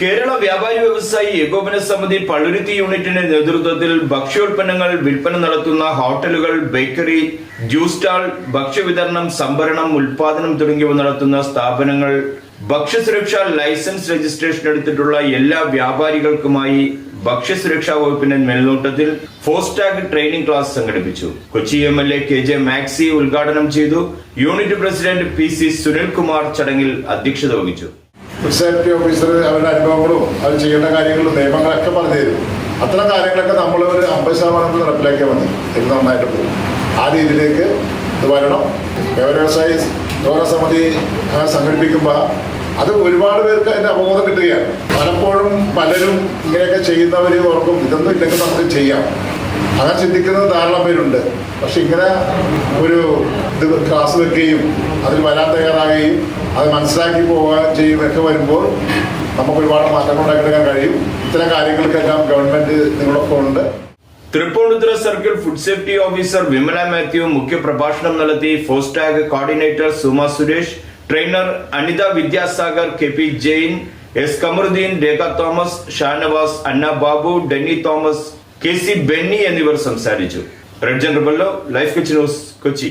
കേരള വ്യാപാരി വ്യവസായി ഏകോപന സമിതി പള്ളുരുത്തി യൂണിറ്റിന്റെ നേതൃത്വത്തിൽ ഭക്ഷ്യോൽപ്പന്നങ്ങൾ വിൽപ്പന നടത്തുന്ന ഹോട്ടലുകൾ ബേക്കറി ജ്യൂസ് സ്റ്റാൾ ഭക്ഷ്യവിതരണം സംഭരണം ഉൽപാദനം തുടങ്ങിയവ നടത്തുന്ന സ്ഥാപനങ്ങൾ. ഭക്ഷ്യസുരക്ഷാ ലൈസൻസ് രജിസ്ട്രേഷൻ എടുത്തിട്ടുള്ള എല്ലാ വ്യാപാരികൾക്കുമായി ഭക്ഷ്യസുരക്ഷാ വകുപ്പിന്റെ മേൽനോട്ടത്തിൽ ഫോസ്റ്റാഗ് ട്രെയിനിംഗ് ക്ലാസ് സംഘടിപ്പിച്ചു. Kochi M L A K J Maxy ഉദ്ഘാടനം ചെയ്തു. Unit president P C Sunilkumar ചടങ്ങിൽ അധ്യക്ഷത വഹിച്ചു. സേഫ്റ്റി ഓഫീസർ അവരുടെ അനുഭവങ്ങളും അവർ ചെയ്യേണ്ട കാര്യങ്ങളും നിയമങ്ങളൊക്കെ പറഞ്ഞു തരും. അത്തരം കാര്യങ്ങളൊക്കെ നമ്മൾ ഒരു അമ്പത് ശതമാനം നടപ്പിലാക്കിയാൽ മതി. ഇത് നന്നായിട്ട് പോകും ആ രീതിയിലേക്ക് ഇത് വരണം. വ്യവസായി സമിതി സംഘടിപ്പിക്കുമ്പോൾ അത് ഒരുപാട് പേർക്ക് അതിന്റെ അവബോധം കിട്ടുകയാണ്. പലപ്പോഴും പലരും ഇങ്ങനെയൊക്കെ ചെയ്യുന്നവർ ഓർക്കും ഇതൊന്നും ഇല്ലെങ്കിൽ നമുക്ക് ചെയ്യാം. അങ്ങനെ ചിന്തിക്കുന്നത് ധാരാളം പേരുണ്ട്. പക്ഷെ ഇങ്ങനെ ഒരു ഇത് ക്ലാസ് വെക്കുകയും അതിൽ വരാൻ തയ്യാറാകുകയും അത് മനസ്സിലാക്കി പോവുകയും ചെയ്യുകയൊക്കെ വരുമ്പോൾ നമുക്ക് ഒരുപാട് മാറ്റങ്ങൾ ഉണ്ടാക്കിയെടുക്കാൻ കഴിയും. ഇത്തരം കാര്യങ്ങൾക്കെല്ലാം ഗവൺമെന്റ് നിങ്ങളൊപ്പം ഉണ്ട്. Tripunithura circle food safety officer Vimala Mathew മുഖ്യപ്രഭാഷണം നടത്തി FoSTaC coordinator Suma Suresh trainer Anitha Vidyasagar K P Jain S Kamaruddin Rekha Thomas Shanavas Anna Babu Denny Thomas K C Benny എന്നിവർ സംസാരിച്ചു. റെഡ് ജനറബല്ലോ life കിച്ച് news Kochi.